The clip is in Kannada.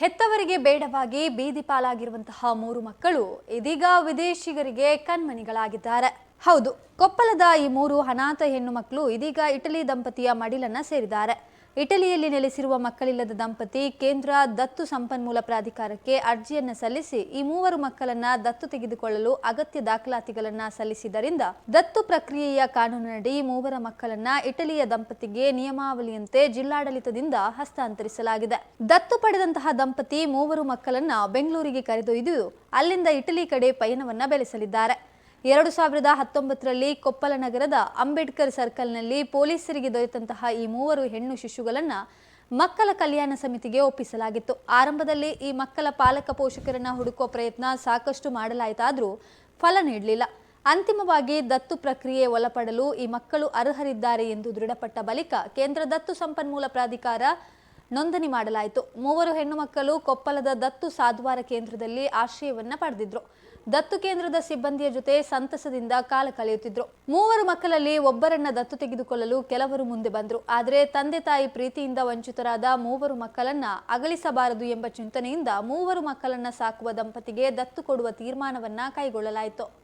ಹೆತ್ತವರಿಗೆ ಬೇಡವಾಗಿ ಬೀದಿ ಪಾಲಾಗಿರುವಂತಹ ಮೂರು ಮಕ್ಕಳು ಇದೀಗ ವಿದೇಶಿಗರಿಗೆ ಕಣ್ಮನಿಗಳಾಗಿದ್ದಾರೆ ಹೌದು, ಕೊಪ್ಪಳದ ಈ ಮೂರು ಅನಾಥ ಹೆಣ್ಣು ಮಕ್ಕಳು ಇದೀಗ ಇಟಲಿ ದಂಪತಿಯ ಮಡಿಲನ್ನ ಸೇರಿದ್ದಾರೆ. ಇಟಲಿಯಲ್ಲಿ ನೆಲೆಸಿರುವ ಮಕ್ಕಳಿಲ್ಲದ ದಂಪತಿ ಕೇಂದ್ರ ದತ್ತು ಸಂಪನ್ಮೂಲ ಪ್ರಾಧಿಕಾರಕ್ಕೆ ಅರ್ಜಿಯನ್ನು ಸಲ್ಲಿಸಿ ಈ ಮೂವರು ಮಕ್ಕಳನ್ನ ದತ್ತು ತೆಗೆದುಕೊಳ್ಳಲು ಅಗತ್ಯ ದಾಖಲಾತಿಗಳನ್ನ ಸಲ್ಲಿಸಿದ್ದರಿಂದ ದತ್ತು ಪ್ರಕ್ರಿಯೆಯ ಕಾನೂನಿನಡಿ ಮೂವರ ಮಕ್ಕಳನ್ನ ಇಟಲಿಯ ದಂಪತಿಗೆ ನಿಯಮಾವಳಿಯಂತೆ ಜಿಲ್ಲಾಡಳಿತದಿಂದ ಹಸ್ತಾಂತರಿಸಲಾಗಿದೆ. ದತ್ತು ಪಡೆದಂತಹ ದಂಪತಿ ಮೂವರು ಮಕ್ಕಳನ್ನ ಬೆಂಗಳೂರಿಗೆ ಕರೆದೊಯ್ದು ಅಲ್ಲಿಂದ ಇಟಲಿ ಕಡೆ ಪಯಣವನ್ನ ಬೆಳೆಸಲಿದ್ದಾರೆ. ಎರಡು ಸಾವಿರದ ಹತ್ತೊಂಬತ್ತರಲ್ಲಿ ಕೊಪ್ಪಲ ನಗರದ ಅಂಬೇಡ್ಕರ್ ಸರ್ಕಲ್ನಲ್ಲಿ ಪೊಲೀಸರಿಗೆ ದೊರೆತಂತಹ ಈ ಮೂವರು ಹೆಣ್ಣು ಶಿಶುಗಳನ್ನ ಮಕ್ಕಳ ಕಲ್ಯಾಣ ಸಮಿತಿಗೆ ಒಪ್ಪಿಸಲಾಗಿತ್ತು. ಆರಂಭದಲ್ಲಿ ಈ ಮಕ್ಕಳ ಪಾಲಕ ಪೋಷಕರನ್ನ ಹುಡುಕುವ ಪ್ರಯತ್ನ ಸಾಕಷ್ಟು ಮಾಡಲಾಯಿತಾದರೂ ಫಲ ನೀಡಲಿಲ್ಲ. ಅಂತಿಮವಾಗಿ ದತ್ತು ಪ್ರಕ್ರಿಯೆ ಒಳಪಡಲು ಈ ಮಕ್ಕಳು ಅರ್ಹರಿದ್ದಾರೆ ಎಂದು ದೃಢಪಟ್ಟ ಬಳಿಕ ಕೇಂದ್ರ ದತ್ತು ಸಂಪನ್ಮೂಲ ಪ್ರಾಧಿಕಾರ ನೋಂದಣಿ ಮಾಡಲಾಯಿತು. ಮೂವರು ಹೆಣ್ಣು ಮಕ್ಕಳು ಕೊಪ್ಪಳದ ದತ್ತು ಸಾಧುವಾರ ಕೇಂದ್ರದಲ್ಲಿ ಆಶ್ರಯವನ್ನ ಪಡೆದಿದ್ರು. ದತ್ತು ಕೇಂದ್ರದ ಸಿಬ್ಬಂದಿಯ ಜೊತೆ ಸಂತಸದಿಂದ ಕಾಲ ಕಳೆಯುತ್ತಿದ್ರು. ಮೂವರು ಮಕ್ಕಳಲ್ಲಿ ಒಬ್ಬರನ್ನ ದತ್ತು ತೆಗೆದುಕೊಳ್ಳಲು ಕೆಲವರು ಮುಂದೆ ಬಂದರು. ಆದರೆ ತಂದೆ ತಾಯಿ ಪ್ರೀತಿಯಿಂದ ವಂಚಿತರಾದ ಮೂವರು ಮಕ್ಕಳನ್ನ ಅಗಲಿಸಬಾರದು ಎಂಬ ಚಿಂತನೆಯಿಂದ ಮೂವರು ಮಕ್ಕಳನ್ನ ಸಾಕುವ ದಂಪತಿಗೆ ದತ್ತು ಕೊಡುವ ತೀರ್ಮಾನವನ್ನ ಕೈಗೊಳ್ಳಲಾಯಿತು.